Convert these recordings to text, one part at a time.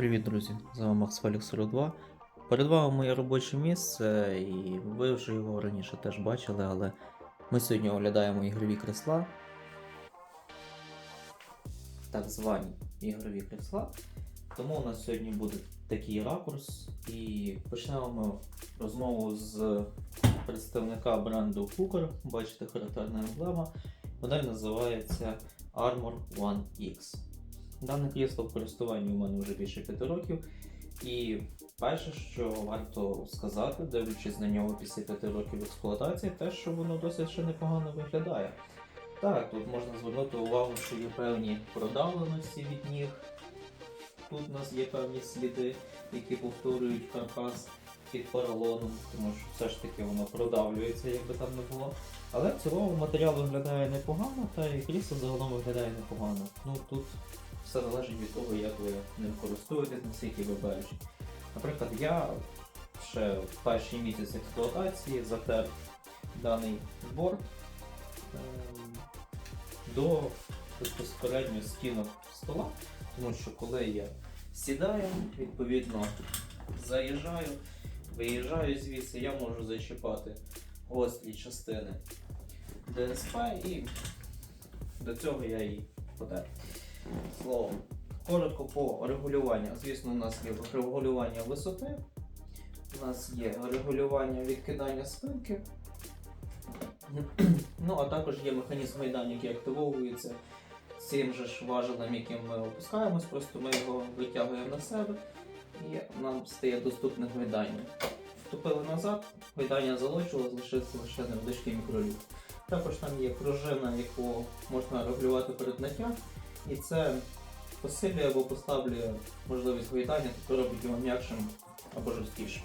Привіт, друзі! З вами Макс Фелікс 42. Перед вами моє робоче місце, і ви вже його раніше теж бачили, але ми сьогодні оглядаємо ігрові крісла. Так звані ігрові крісла. Тому у нас сьогодні буде такий ракурс, і почнемо ми розмову з представника бренду Hooker. Бачите, характерна емблема. Модель називається Armor One X. Дане крісло в користуванні у мене вже більше 5 років. І перше, що варто сказати, дивлячись на нього після 5 років експлуатації, те, що воно досить ще непогано виглядає. Так, тут можна звернути увагу, що є певні продавленості від ніг. Тут у нас є певні сліди, які повторюють каркас під поролоном, тому що все ж таки воно продавлюється, як би там не було. Але в цілому матеріал виглядає непогано, та і крісло загалом виглядає непогано. Ну тут все залежить від того, як ви ним користуєтесь, наскільки ви бережні. Наприклад, я ще в перший місяць експлуатації затер даний борт ем, до безпосередньо стінок стола, тому що коли я сідаю, відповідно заїжджаю, виїжджаю звідси, я можу зачіпати гострі частини ДСП і до цього я і подав. Словом, коротко по регулюванню. Звісно, у нас є регулювання висоти, у нас є регулювання відкидання спинки. Ну, а також є механізм гайдання, який активовується цим же ж важелем, яким ми опускаємось, просто ми його витягуємо на себе і нам стає доступне гайдання. Вступили назад, гайдання залишило, залишився лише невеличкий мікролюк. Також там є пружина, яку можна регулювати перед наттям, і це посилює або послаблює можливість гойдання, тобто робить його м'якшим або жорсткішим.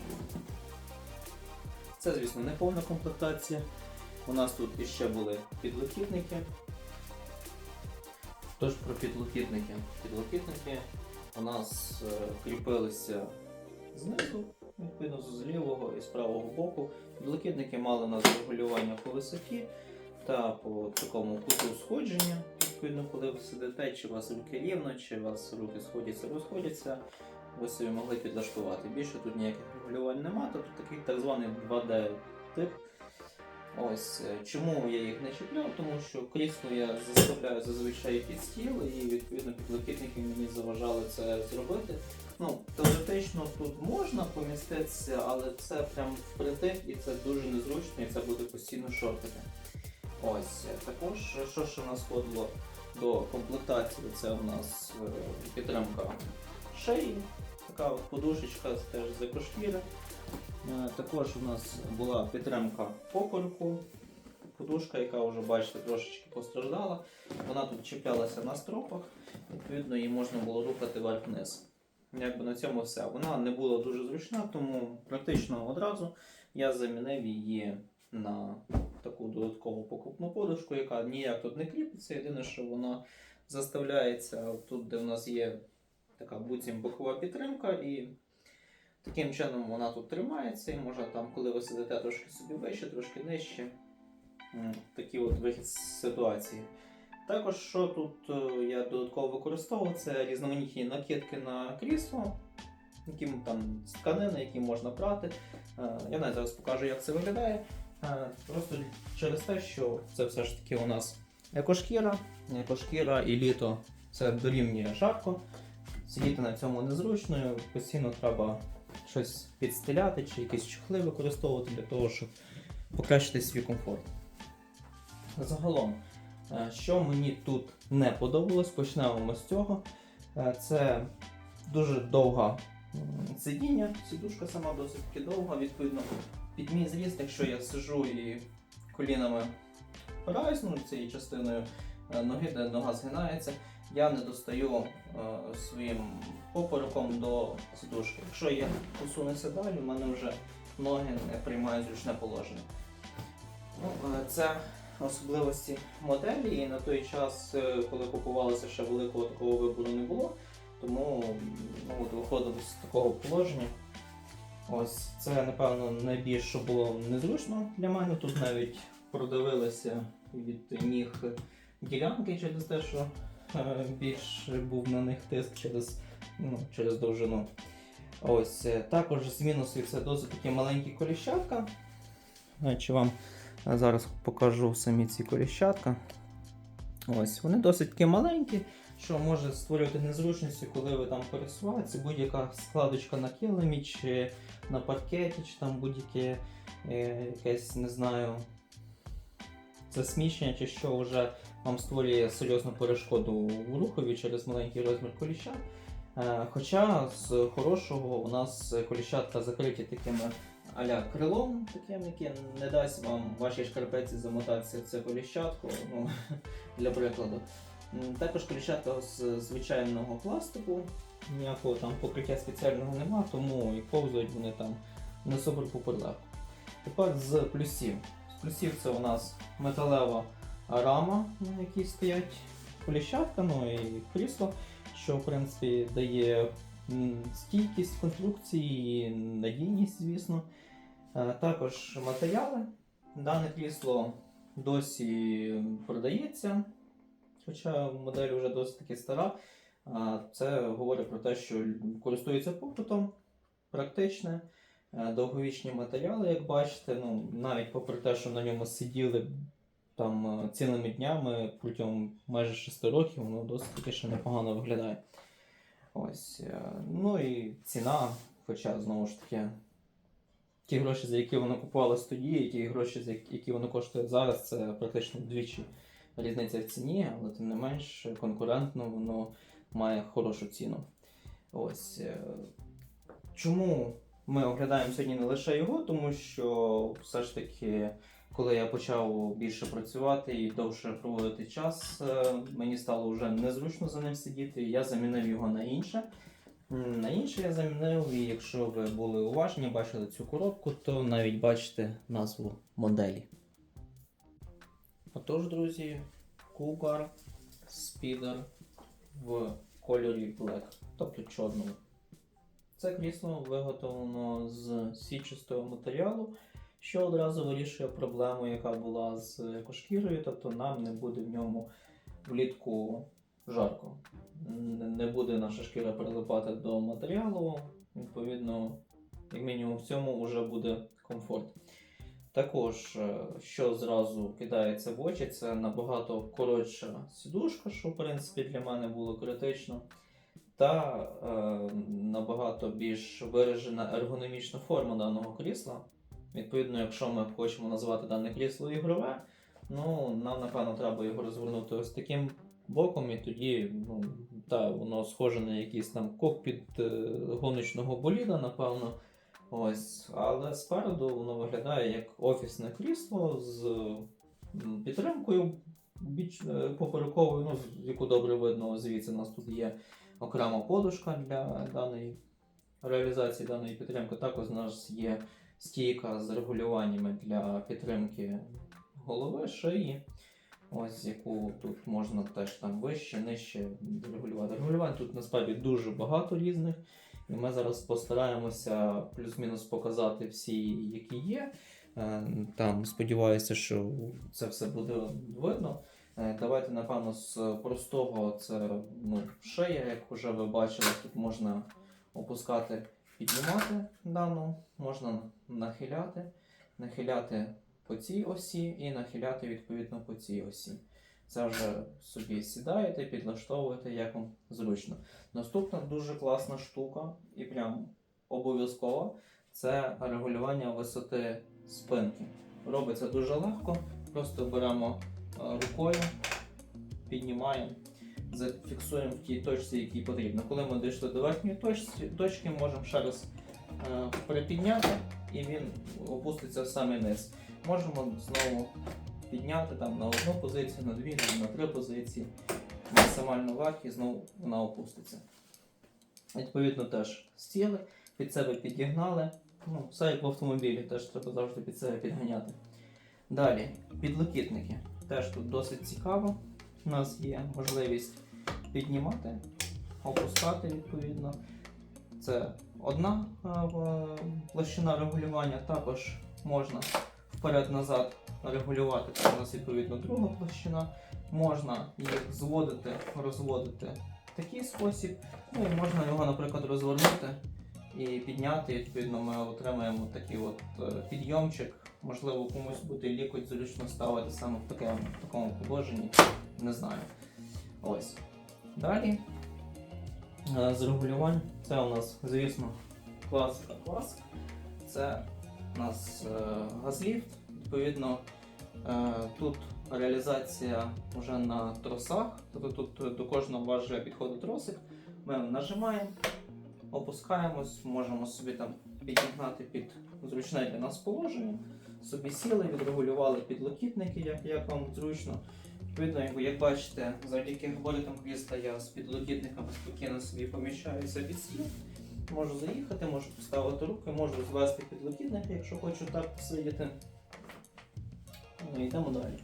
Це, звісно, не повна комплектація. У нас тут іще були підлокітники. Тож про підлокітники. Підлокітники у нас е, кріпилися знизу, відповідно з лівого і з правого боку. Підлокітники мали у нас регулювання по висоті та по такому куту сходження. Відповідно, коли ви сидите, чи у вас руки рівно, чи у вас руки сходяться, розходяться, ви собі могли підлаштувати. Більше тут ніяких регулювань немає, тобто такий так званий 2D тип. Ось е, чому я їх не чіпляв, тому що крісло я заставляю зазвичай під стіл, і відповідно підлокітники мені заважали це зробити. Ну, теоретично тут можна поміститися, але це прям впритик і це дуже незручно, і це буде постійно шортити. Ось також, що ще у нас входило до комплектації, це у нас е, підтримка шиї, така подушечка теж з екошкіри. Е, Також у нас була підтримка попереку, подушка, яка вже бачите трошечки постраждала. Вона тут чіплялася на стропах, відповідно її можна було рухати вверх-вниз. Якби на цьому все. Вона не була дуже зручна, тому практично одразу я замінив її на таку додаткову покупну подушку, яка ніяк тут не кріпиться. Єдине, що вона заставляється тут, де в нас є така буцім бокова підтримка, і таким чином вона тут тримається, і можна там, коли ви сидите трошки собі вище, трошки нижче. Такий от вихід з ситуації. Також, що тут е, я додатково використовував, це різноманітні накидки на крісло, які там з тканини, які можна прати. Е, Я навіть зараз покажу, як це виглядає. Е, Просто через те, що це все ж таки у нас екошкіра. Екошкіра і літо це дорівнює жарко. Сидіти на цьому незручно, постійно треба щось підстеляти чи якісь чохли використовувати для того, щоб покращити свій комфорт. Загалом, е, що мені тут не подобалось, почнемо ми з цього. Е, Це дуже довга сидіння, сідушка сама досить довга, відповідно, під мій зріст, якщо я сижу і колінами опираюсь, ну, цією частиною е, ноги, де нога згинається, я не достаю е, своїм попереком до сідушки. Якщо я посунуся далі, в мене вже ноги не приймають зручне положення. Ну, е, це особливості моделі, і на той час, коли купувалося, ще великого такого вибору не було, тому ну, от виходили з такого положення. Ось це, напевно, найбільш що було незручно для мене. Тут навіть продивилися від ніг ділянки через те, що е, більш був на них тиск через ну, через довжину. Ось, е, також з мінусів це досить такі маленькі коліщатка. Чи вам е, зараз покажу самі ці коліщатка. Ось, вони досить такі маленькі, що може створювати незручності, коли ви там пересуваєтеся, будь-яка складочка на килимі, чи на паркеті, чи там будь-яке е, якесь, не знаю, засміщення, чи що вже вам створює серйозну перешкоду в рухові через маленький розмір коліща. Е, Хоча з хорошого у нас коліщатка закриті такими аля крилом, таким, яке не дасть вам вашій шкарпеці замотатися в це коліщатку, ну, для прикладу. Також коліщатка з звичайного пластику, ніякого там покриття спеціального нема, тому і повзають вони там не супер популярно. Тепер з плюсів. З плюсів це у нас металева рама, на якій стоять коліщатка, ну і крісло, що в принципі дає стійкість конструкції, і надійність, звісно. Е, Також матеріали. Дане крісло досі продається, хоча модель вже досить таки стара. Це говорить про те, що користується попитом, практичне, е, довговічні матеріали, як бачите, ну, навіть попри те, що на ньому сиділи там е, цілими днями протягом майже 6 років, воно досить таки ще непогано виглядає. Ось. е, Ну і ціна, хоча знову ж таки, ті гроші, за які воно купувалось тоді, і ті гроші, за які воно коштує зараз, це практично вдвічі різниця в ціні, але тим не менш конкурентно воно має хорошу ціну. Ось. е, Чому ми оглядаємо сьогодні не лише його, тому що все ж таки, коли я почав більше працювати і довше проводити час, е, мені стало вже незручно за ним сидіти, я замінив його на інше. На інше я замінив, і якщо ви були уважні, бачили цю коробку, то навіть бачите назву моделі. Отож, друзі, Cougar Speeder в кольорі Black, тобто чорному. Це крісло виготовлено з січистого матеріалу, що одразу вирішує проблему, яка була з екошкірою, тобто нам не буде в ньому влітку жарко. Не буде наша шкіра прилипати до матеріалу, відповідно, як мінімум в цьому вже буде комфорт. Також, е, що зразу кидається в очі, це набагато коротша сідушка, що в принципі для мене було критично, та е, набагато більш виражена ергономічна форма даного крісла. Відповідно, якщо ми хочемо назвати дане крісло ігрове, ну нам напевно треба його розвернути ось таким боком, і тоді ну, та, воно схоже на якийсь там кокпіт е, гоночного боліда, напевно. Ось, але спереду воно виглядає як офісне крісло з підтримкою біч, е, поперековою, ну, яку добре видно звідси. У нас тут є окрема подушка для даної реалізації даної підтримки. Також у нас є стійка з регулюваннями для підтримки голови, шиї. Ось яку тут можна теж там вище, нижче регулювати. Регулювань тут насправді дуже багато різних. І ми зараз постараємося плюс-мінус показати всі, які є. Е, Там сподіваюся, що це все буде видно. Е, Давайте, напевно, з простого це ну, шия, як вже ви бачили, тут можна опускати, піднімати дану, можна нахиляти, нахиляти по цій осі і нахиляти відповідно по цій осі. Це вже собі сідаєте, підлаштовуєте, як вам зручно. Наступна дуже класна штука, і прям обов'язкова, це регулювання висоти спинки. Робиться дуже легко, просто беремо е, рукою, піднімаємо, зафіксуємо в тій точці, якій потрібно. Коли ми дійшли до верхньої точці, точки, можемо ще раз е, припідняти і він опуститься в самий низ. Можемо знову підняти там на одну позицію, на дві, на три позиції максимально вверх і знову вона опуститься. Відповідно, теж сіли, під себе підігнали. Ну, все як в автомобілі, теж треба завжди під себе підганяти. Далі, підлокітники. Теж тут досить цікаво. У нас є можливість піднімати, опускати відповідно. Це одна площина регулювання. Також можна вперед-назад регулювати. У нас відповідно друга площина. Можна їх зводити, розводити в такий спосіб. Ну і можна його, наприклад, розвернути і підняти. Відповідно, ми отримаємо такий от е, підйомчик. Можливо, комусь буде лікоть зручно ставити саме в такому, в такому положенні. Не знаю. Ось. Далі. е, З регулювань. Це у нас, звісно, класика класик. Це у нас е, газліфт. Відповідно, е, тут реалізація вже на тросах. Тобто тут до кожного важеля підходить тросик. Ми нажимаємо, опускаємось, можемо собі там підігнати під зручне для нас положення. Собі сіли, відрегулювали підлокітники, як, як вам зручно. Відповідно, як, бачите, завдяки габаритам крісла я з підлокітниками спокійно собі поміщаюся під стіл. Можу заїхати, можу поставити руки, можу звести підлокітники, якщо хочу так посидіти. Ну, йдемо далі.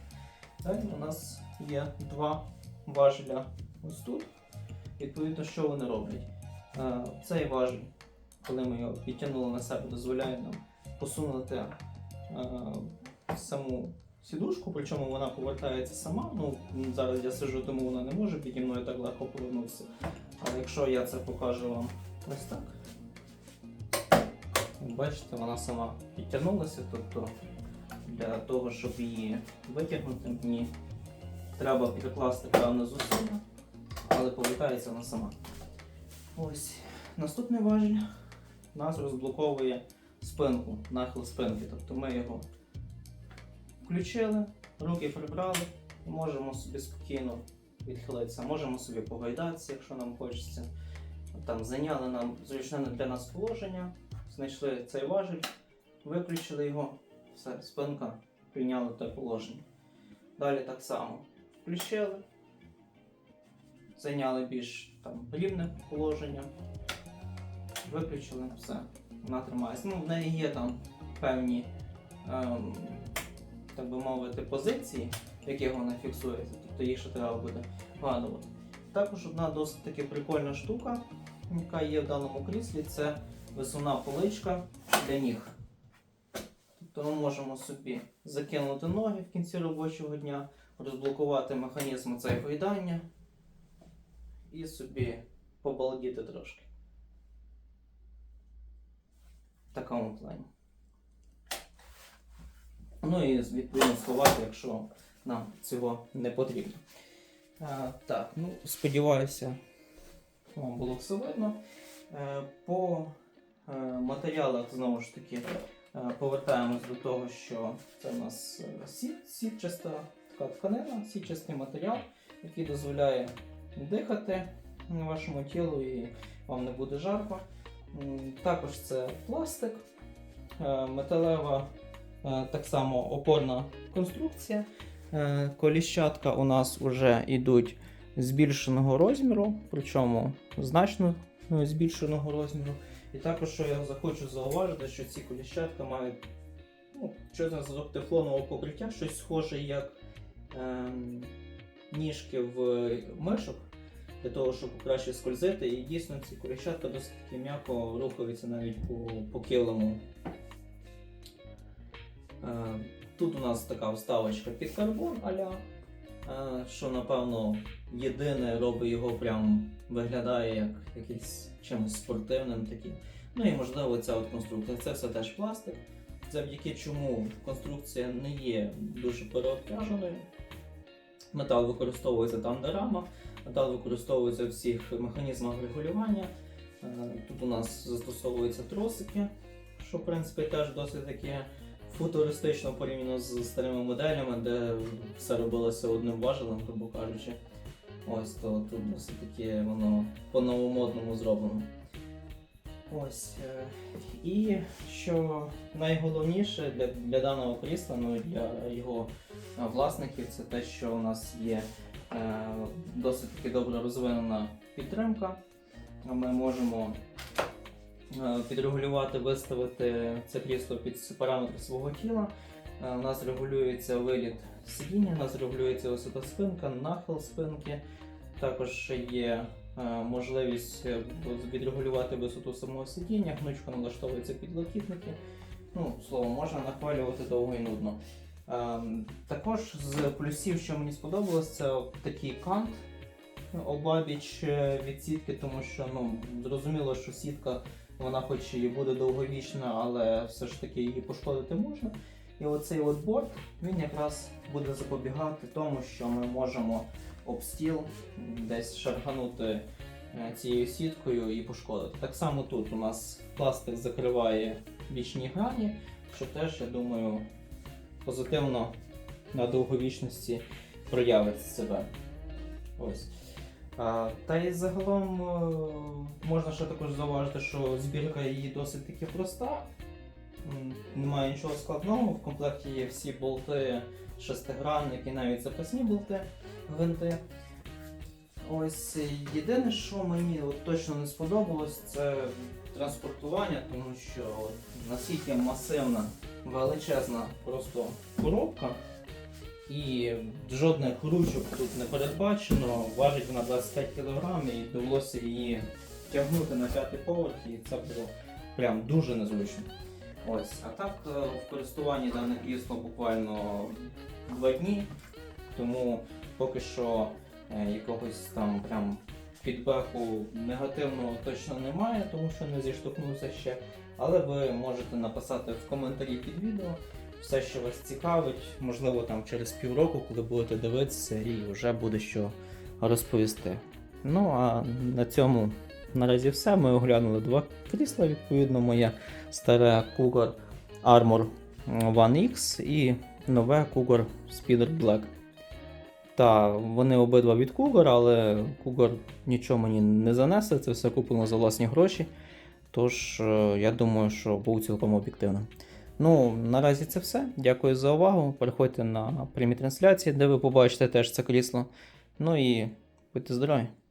Далі у нас є два важеля ось тут. Відповідно, що вони роблять? Е, Цей важіль, коли ми його підтягнули на себе, дозволяє нам посунути е, саму сідушку, причому вона повертається сама. Ну, зараз я сижу, тому вона не може піді мною так легко повернутися. Але якщо я це покажу вам ось так, бачите, вона сама підтягнулася, тобто для того, щоб її витягнути, мені треба підкласти певне зусилля, але повертається вона сама. Ось наступний важіль нас розблоковує спинку, нахил спинки. Тобто ми його включили, руки прибрали і можемо собі спокійно відхилитися. Можемо собі погойдатися, якщо нам хочеться. Там зайняли нам зручне для нас положення, знайшли цей важіль, виключили його, все, спинка прийняла те положення. Далі так само включили, зайняли більш там, рівне положення, виключили, все, вона тримається. Ну, в неї є там певні, ем, так би мовити, позиції, в яких вона фіксується, тобто їх ще треба буде вгадувати. Також одна досить таки прикольна штука, яка є в даному кріслі, це висувна поличка для ніг. Тобто ми можемо собі закинути ноги в кінці робочого дня, розблокувати механізм цей і собі побалдіти трошки. В такому плані. Ну і відповідно сховати, якщо нам цього не потрібно. А, так, ну сподіваюся, вам було все видно. Е, по е, матеріалах знову ж таки е, повертаємось до того, що це у нас е, сіт, сітчаста така тканина, сітчастий матеріал, який дозволяє дихати вашому тілу і вам не буде жарко. Також це пластик, е, металева е, так само опорна конструкція. Е, Коліщатка у нас вже йдуть збільшеного розміру, причому значно е, збільшеного розміру. І також, що я захочу зауважити, що ці коліщатка мають ну, щось на тефлонового покриття, щось схоже як ем, ніжки в мишок, для того, щоб краще скользити. І дійсно ці коліщатка досить м'яко рухаються навіть по, по килиму. Е, Тут у нас така вставочка під карбон аля, е, що напевно єдине робить його прям виглядає як якийсь чимось спортивним таким. Ну і можливо ця от конструкція. Це все теж пластик, завдяки чому конструкція не є дуже переобтяженою. Метал використовується там, де рама, метал використовується в всіх механізмах регулювання. Е, Тут у нас застосовуються тросики, що в принципі теж досить таке футуристично порівняно з старими моделями, де все робилося одним важелем, грубо кажучи. Ось то тут досить таки воно по-новомодному зроблено. Ось. е, І що найголовніше для, для даного крісла, ну і для його е, власників, це те, що у нас є е, досить таки добре розвинена підтримка. Ми можемо е, підрегулювати, виставити це крісло під параметри свого тіла. У нас регулюється виліт сидіння, у нас регулюється висота спинка, нахил спинки. Також є е, можливість е, відрегулювати висоту самого сидіння, гнучко налаштовуються підлокітники. Ну, словом, можна нахвалювати довго і нудно. Ем, також з плюсів, що мені сподобалось, це такий кант обабіч е, від сітки, тому що ну, зрозуміло, що сітка вона хоч і буде довговічна, але все ж таки її пошкодити можна. І оцей от борт він якраз буде запобігати тому, що ми можемо об стіл десь шарганути е, цією сіткою і пошкодити. Так само тут у нас пластик закриває бічні грані, що теж, я думаю, позитивно на довговічності проявить себе. Ось. Та й загалом е, можна ще також зауважити, що збірка її досить таки проста. Немає нічого складного. В комплекті є всі болти, шестигранники, навіть запасні болти, гвинти. Ось єдине, що мені от точно не сподобалось, це транспортування, тому що наскільки масивна, величезна просто коробка. І жодних ручок тут не передбачено, важить вона 25 кг і довелося її тягнути на п'ятий поверх, і це було прям дуже незручно. Ось, а так е, в користуванні дане крісло буквально два дні, тому поки що е, якогось там прям фідбеку негативного точно немає, тому що не зіштовхнувся ще. Але ви можете написати в коментарі під відео все, що вас цікавить, можливо, там через півроку, коли будете дивитися, і вже буде що розповісти. Ну а на цьому наразі все. Ми оглянули два крісла, відповідно, моє старе Cougar Armor One X і нове Cougar Speeder Black. Та вони обидва від Cougar, але Cougar нічого мені не занесе, це все куплено за власні гроші. Тож, е, я думаю, що був цілком об'єктивним. Ну, наразі це все. Дякую за увагу. Переходьте на прямі трансляції, де ви побачите теж це крісло. Ну і будьте здорові!